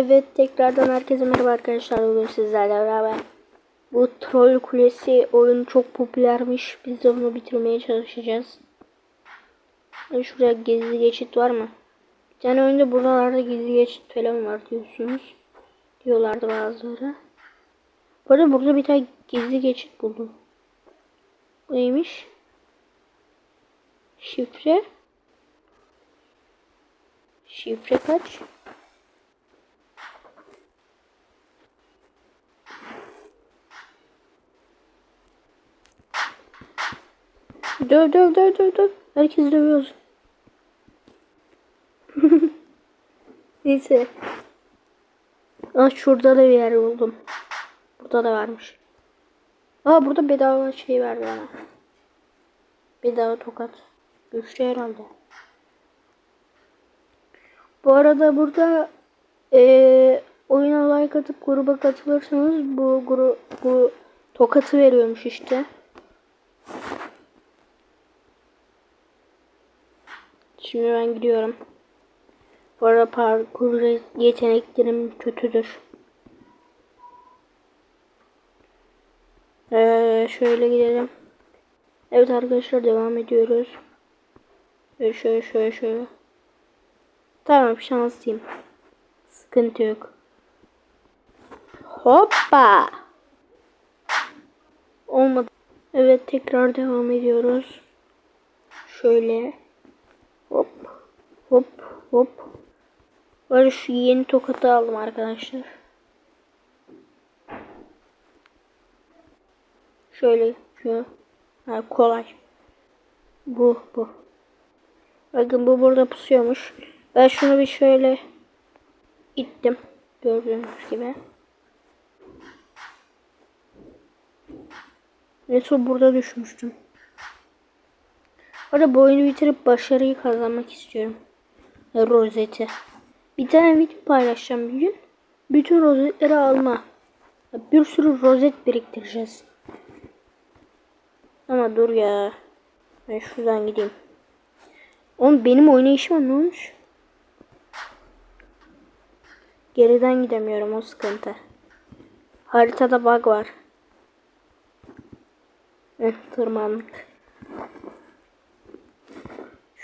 Evet tekrardan herkese merhaba arkadaşlar. Bugün sizlerle beraber bu troll kulesi oyun çok popülermiş. Biz de bunu bitirmeye çalışacağız. Yani şuraya gizli geçit var mı? Bir tane oyunda buralarda gizli geçit falan var diyorsunuz. Diyorlardı bazıları. Bu arada burada bir tane gizli geçit buldum. Bu neymiş? Şifre. Şifre kaç? Döv döv döv döv döv. Herkes dövüyoruz. Neyse. Aa şurada da bir yer buldum. Burada da varmış. Aa burada bedava şey verdi bana. Bedava tokat. Güçlü herhalde. Bu arada burada eee oyuna like atıp gruba katılırsanız bu grup bu tokatı veriyormuş işte. Şimdi ben gidiyorum. Bu arada parkur yeteneklerim kötüdür. Ee, şöyle gidelim. Evet arkadaşlar devam ediyoruz. Şöyle şöyle şöyle şöyle. Tamam şanslıyım. Sıkıntı yok. Hoppa. Olmadı. Evet tekrar devam ediyoruz. Şöyle. Hop. Hop. Hop. Böyle şu yeni tokatı aldım arkadaşlar. Şöyle. Şu. Ha, kolay. Bu. Bu. Bakın bu burada pusuyormuş. Ben şunu bir şöyle ittim. Gördüğünüz gibi. Neyse burada düşmüştüm. Orada bu oyunu bitirip başarıyı kazanmak istiyorum. Rozeti. Bir tane video paylaşacağım bir gün. Bütün rozetleri alma. Bir sürü rozet biriktireceğiz. Ama dur ya. Ben şuradan gideyim. Oğlum benim oynayışıma ne olmuş? Geriden gidemiyorum o sıkıntı. Haritada bug var. Tırmandık.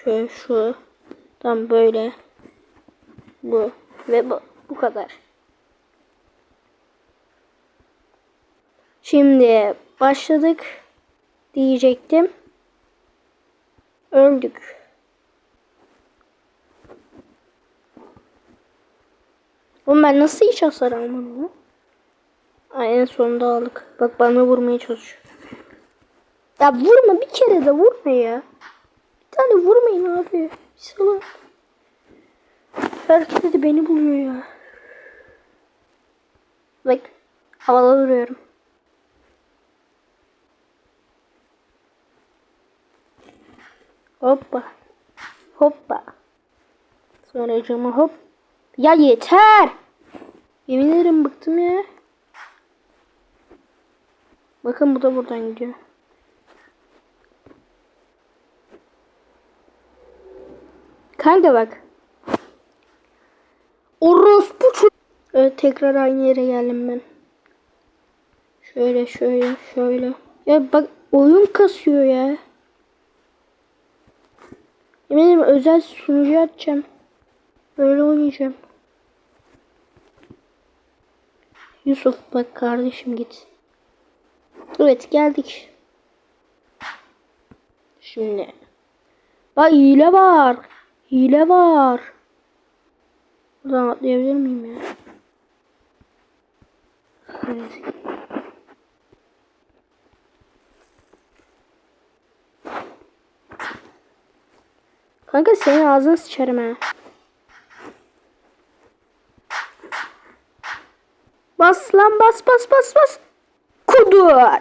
Şöyle şu. Tam böyle. Bu. Ve bu. Bu kadar. Şimdi başladık diyecektim. Öldük. Oğlum ben nasıl hiç hasar almadım? Ay, en sonunda aldık. Bak bana vurmaya çalışıyor. Ya vurma bir kere de vurma ya. Bir tane vurmayın abi. Salak. Herkes de beni buluyor ya. Bak havada duruyorum. Hoppa. Hoppa. Sonra cama hop. Ya yeter. Yemin ederim bıktım ya. Bakın bu da buradan gidiyor. Kanka bak. Orospu ço- Evet tekrar aynı yere geldim ben. Şöyle şöyle şöyle. Ya bak oyun kasıyor ya. Yemin ederim özel sunucu açacağım. Böyle oynayacağım. Yusuf bak kardeşim git. Evet geldik. Şimdi. Bak hile var. Hile var. Buradan atlayabilir miyim ya? Evet. Kanka senin ağzını sıçarım ha. Bas lan bas bas bas bas. Kudur.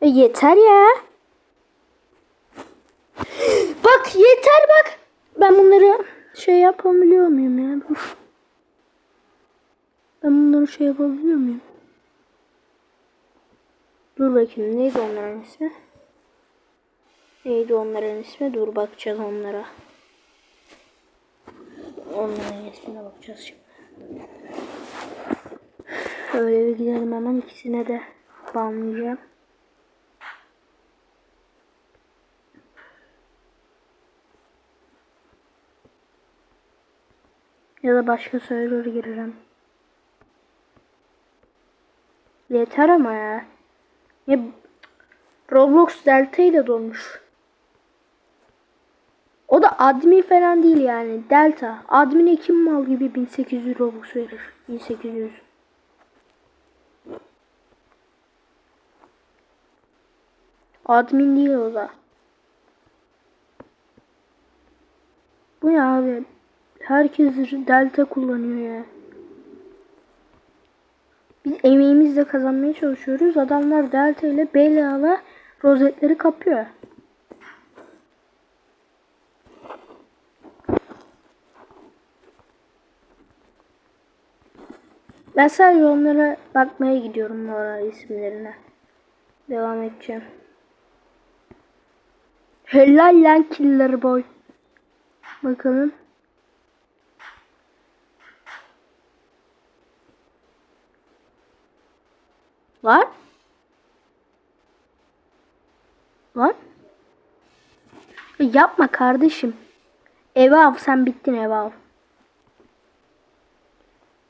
E yeter ya. Yeter bak. Ben bunları şey yapabiliyor muyum ya? Ben bunları şey yapabiliyor muyum? Dur bakayım neydi onların ismi? Neydi onların ismi? Dur bakacağız onlara. ismine bakacağız şimdi. Öyle bir gidelim hemen ikisine de banlayacağım. Ya da başka server girerim. Yeter ama ya. Ya Roblox Delta ile dolmuş. O da admin falan değil yani. Delta. Admin'e kim mal gibi 1800 Robux verir. 1800. Admin değil o da. Bu ne abi? Herkes delta kullanıyor ya. Biz emeğimizle kazanmaya çalışıyoruz. Adamlar delta ile bedava rozetleri kapıyor. Ben sadece onlara bakmaya gidiyorum arada isimlerine. Devam edeceğim. Helal lan killer boy. Bakalım. Var. Var. Ya Yapma kardeşim. Eve al sen bittin eve al.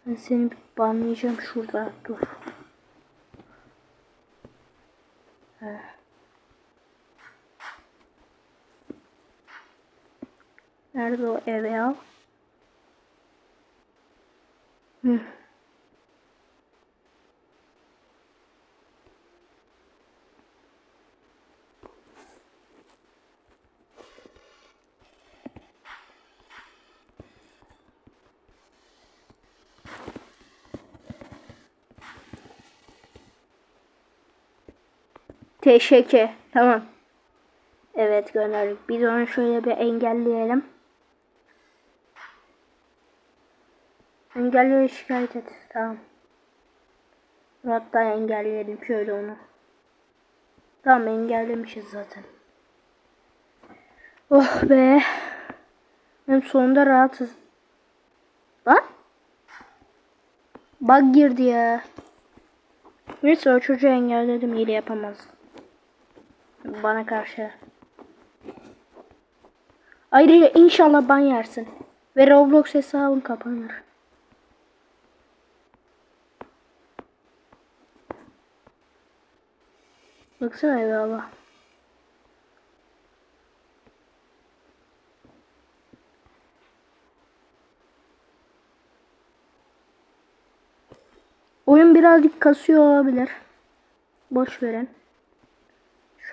Ben seni banlayacağım şurada. Dur. Nerede o eve al? Hı. Teşekkür. Tamam. Evet gönderdik. Biz onu şöyle bir engelleyelim. Engelle ve şikayet et. Tamam. Hatta engelleyelim şöyle onu. Tamam engellemişiz zaten. Oh be. Hem sonunda rahatız. Lan? Bug girdi ya. Neyse o çocuğu engelledim. İyi yapamaz. Bana karşı. Ayrıca inşallah ban yersin. Ve Roblox hesabın kapanır. Baksana eyvallah. Oyun birazcık kasıyor olabilir. Boş verin.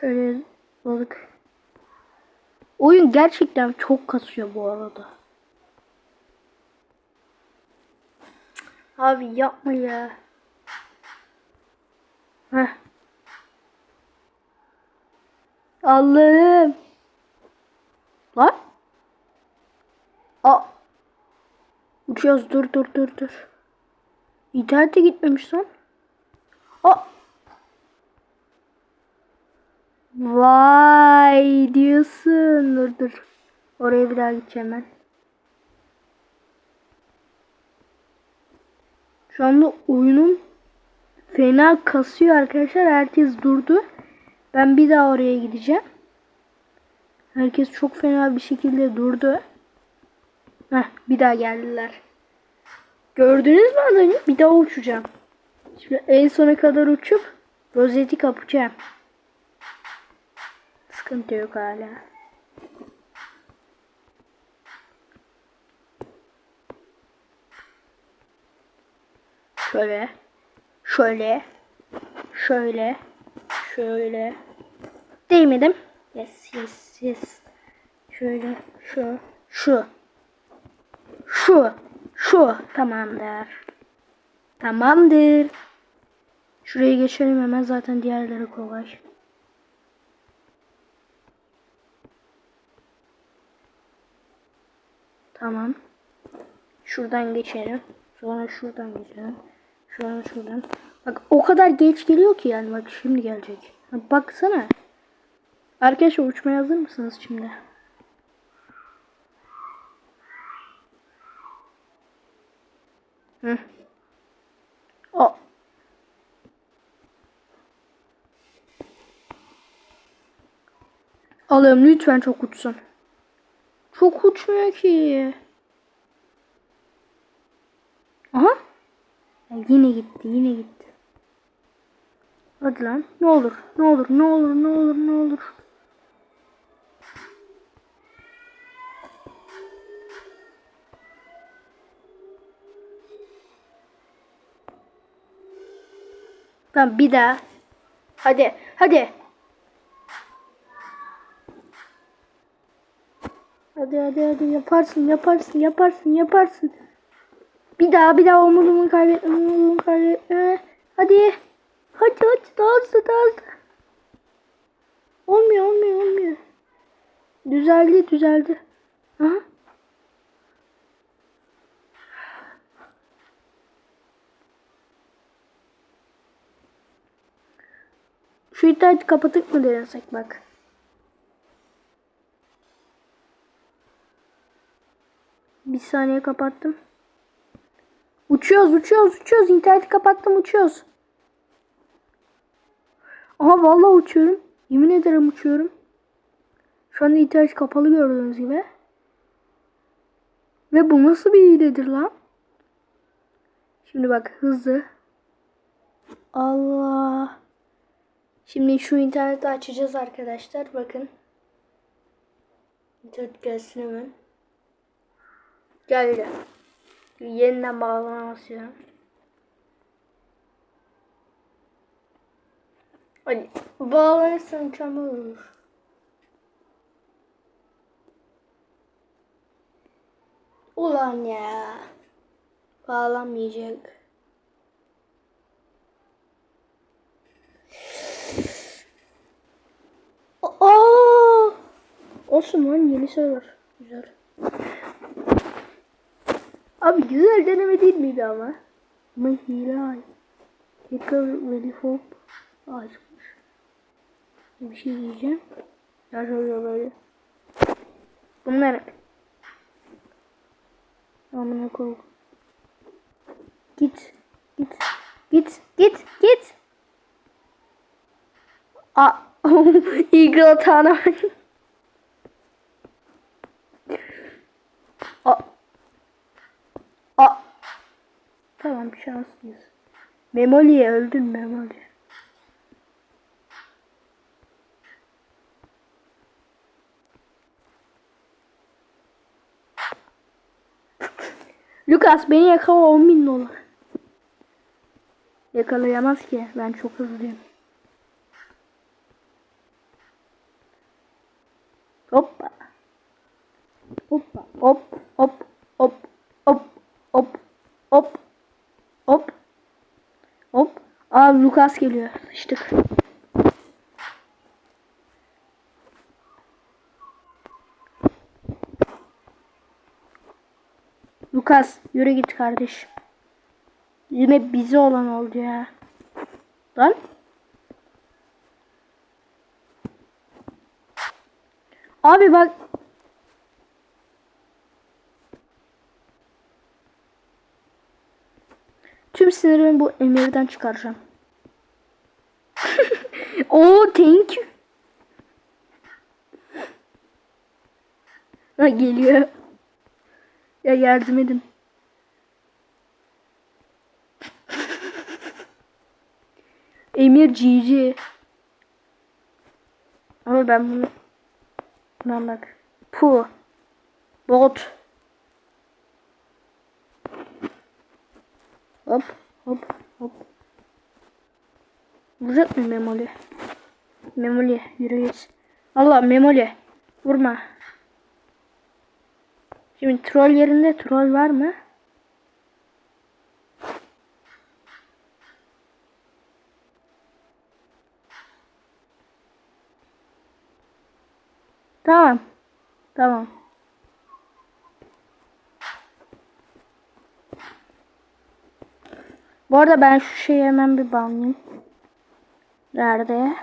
Şöyle balık. Oyun gerçekten çok kasıyor bu arada. Abi yapma ya. Heh. Allah'ım. Lan? Aa. Uçuyoruz dur dur dur dur. İnternete gitmemiş lan. Aa. Vay diyorsun. Dur dur. Oraya bir daha gideceğim ben. Şu anda oyunun fena kasıyor arkadaşlar. Herkes durdu. Ben bir daha oraya gideceğim. Herkes çok fena bir şekilde durdu. Heh, bir daha geldiler. Gördünüz mü az önce? Bir daha uçacağım. Şimdi en sona kadar uçup rozeti kapacağım. Sıkıntı yok hala. Şöyle. Şöyle. Şöyle. Şöyle. Değmedim. Yes yes yes. Şöyle. Şu. Şu. Şu. Şu. Tamamdır. Tamamdır. Şuraya geçelim hemen zaten diğerleri kolay. Tamam. Şuradan geçelim. Sonra şuradan geçelim. Sonra şuradan. Bak o kadar geç geliyor ki yani bak şimdi gelecek. Bak, baksana. Arkadaşlar uçmaya hazır mısınız şimdi? Hı. O. Alıyorum lütfen çok uçsun. Çok uçmuyor ki. Aha. Ya yine gitti yine gitti. Hadi lan ne olur ne olur ne olur ne olur ne olur. Tamam bir daha. Hadi hadi. Hadi hadi hadi yaparsın yaparsın yaparsın yaparsın. Bir daha bir daha umudumu kaybetme umudumu kaybetme. Hadi. Hadi hadi daha hızlı daha hızlı. Olmuyor olmuyor olmuyor. Düzeldi düzeldi. Aha. Şu interneti kapatıp mı denesek bak. Bir saniye kapattım. Uçuyoruz uçuyoruz uçuyoruz. İnterneti kapattım uçuyoruz. Aha vallahi uçuyorum. Yemin ederim uçuyorum. Şu anda internet kapalı gördüğünüz gibi. Ve bu nasıl bir hiledir lan? Şimdi bak hızlı. Allah. Şimdi şu interneti açacağız arkadaşlar. Bakın. İnternet gelsin hemen. Geldi. Yeniden bağlama basıyorum. Hadi bağlanırsa mükemmel olur. Ulan ya. Bağlanmayacak. Aa! Olsun lan yeni server. Güzel. Abi güzel deneme değil miydi ama? Ama hile ay. Hacker Veli Hop açmış. Bir şey diyeceğim. Ya şöyle böyle. Bunlar Amına koy. Git. Git. Git. Git. Git. Aa. Eagle atağına. Aa. Aa. Tamam şanslıyız. Memoli'ye öldün Memoli. Lucas beni yakala 10 bin dolar. Yakalayamaz ki. Ben çok hızlıyım. Hoppa. Hoppa. Hop. Hop. Hop. Hop. Hop. Hop. Hop. Hop. Aa Lucas geliyor. Sıçtık. Lucas yürü git kardeş. Yine bize olan oldu ya. Lan. Abi bak. Sinirimi bu emirden çıkaracağım. Oo thank you. Ha geliyor. Ya yardım edin. Emir GG. Ama ben bunu Buna bak. Pu. Bot. Hop hop hop. Vuracak mı Memoli? Memoli yürü. Allah Memoli. Vurma. Şimdi troll yerinde troll var mı? Tamam. Tamam. Bu arada ben şu şeyi hemen bir banlayayım. Nerede?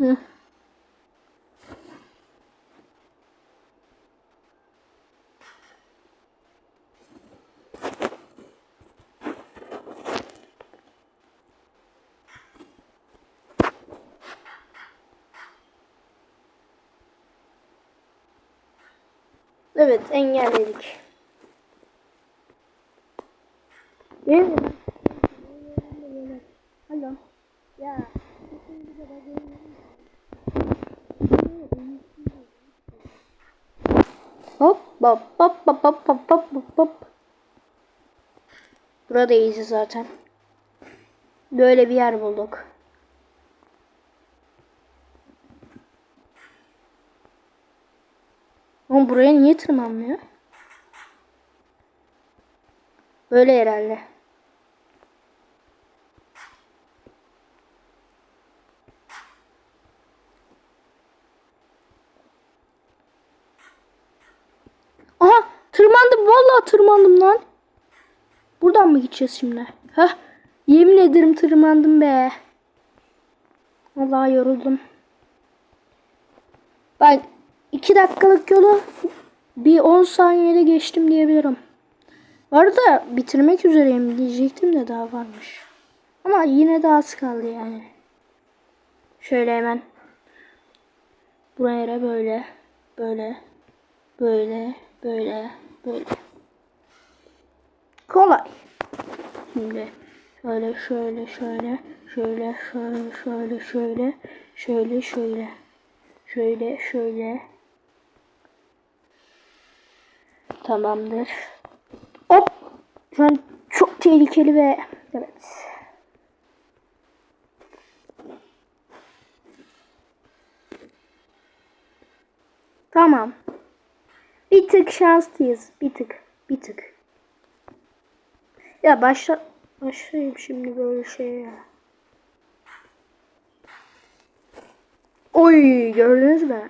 Hı. Evet engelledik. Evet. Alo. Ya. Hop hop hop hop hop hop hop hop hop. Buradayız zaten. Böyle bir yer bulduk. Buraya niye tırmanmıyor? Böyle herhalde. Aha tırmandım vallahi tırmandım lan. Buradan mı gideceğiz şimdi? Hah yemin ederim tırmandım be. Vallahi yoruldum. Bak 2 dakikalık yolu bir 10 saniyede geçtim diyebilirim. Arada bitirmek üzereyim diyecektim de daha varmış. Ama yine de az kaldı yani. Şöyle hemen. Buraya böyle. Böyle. Böyle. Böyle. Böyle. Kolay. Şimdi şöyle şöyle şöyle şöyle şöyle şöyle şöyle şöyle şöyle şöyle şöyle tamamdır. Hop. Şu an çok tehlikeli ve evet. Tamam. Bir tık şanslıyız. Bir tık. Bir tık. Ya başla başlayayım şimdi böyle şeye. Oy gördünüz mü?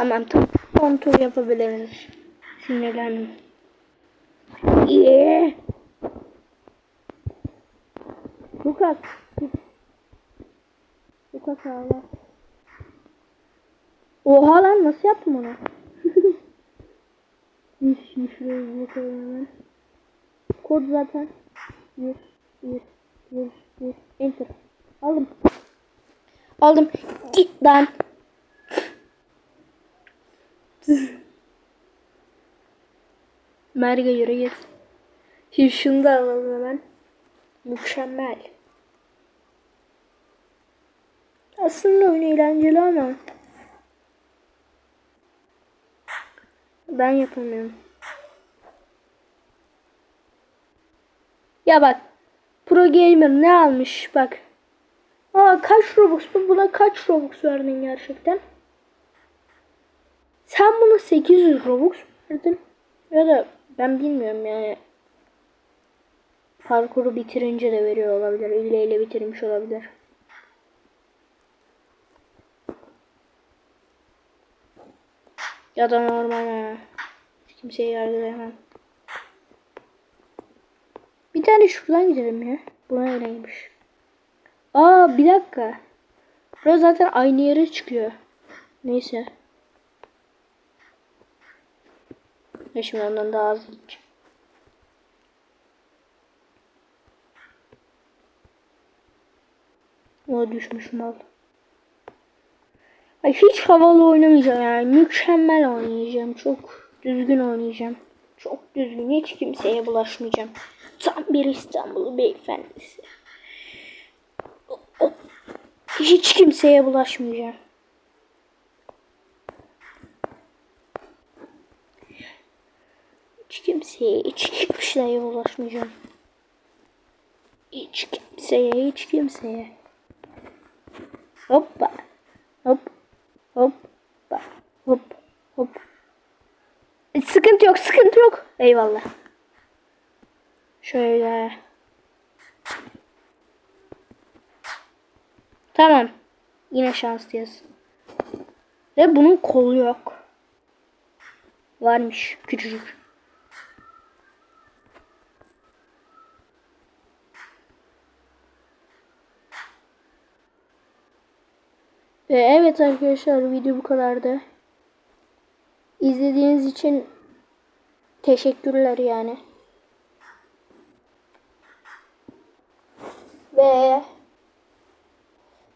Tamam tamam. Kontrol yapabiliriz. Sinirlendim. Yeah. Lukas. Lukas ağla. Oha lan nasıl yaptım onu? Şimdi şuraya bakalım hemen. Kod zaten. 1, 1, 1, 1, enter. Aldım. Aldım. Git lan. Merge yürü git. Şimdi şunu da alalım hemen. Mükemmel. Aslında oyun eğlenceli ama ben yapamıyorum. Ya bak Pro Gamer ne almış bak. Aa kaç Robux bu? Buna kaç Robux verdin gerçekten? Sen buna 800 Robux verdin. Ya da ben bilmiyorum yani. Parkuru bitirince de veriyor olabilir. İlle ile bitirmiş olabilir. Ya da normal ha. Kimseye yargılayamam. Bir tane şuradan gidelim ya. Buna öyleymiş. Aa bir dakika. Burası zaten aynı yere çıkıyor. Neyse. Ve şimdi ondan daha az gideceğim. O düşmüş mal. Ay hiç havalı oynamayacağım yani. Mükemmel oynayacağım. Çok düzgün oynayacağım. Çok düzgün. Hiç kimseye bulaşmayacağım. Tam bir İstanbul beyefendisi. Hiç kimseye bulaşmayacağım. Hiç kimseye, hiç kimseye ulaşmayacağım. Hiç kimseye, hiç kimseye. Hoppa. Hop. Hop. Hop. Hop. E, sıkıntı yok, sıkıntı yok. Eyvallah. Şöyle. Tamam. Yine şanslıyız. Ve bunun kolu yok. Varmış. Küçücük. Ee, evet arkadaşlar video bu kadardı. İzlediğiniz için teşekkürler yani. Ve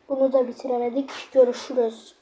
bunu da bitiremedik. Görüşürüz.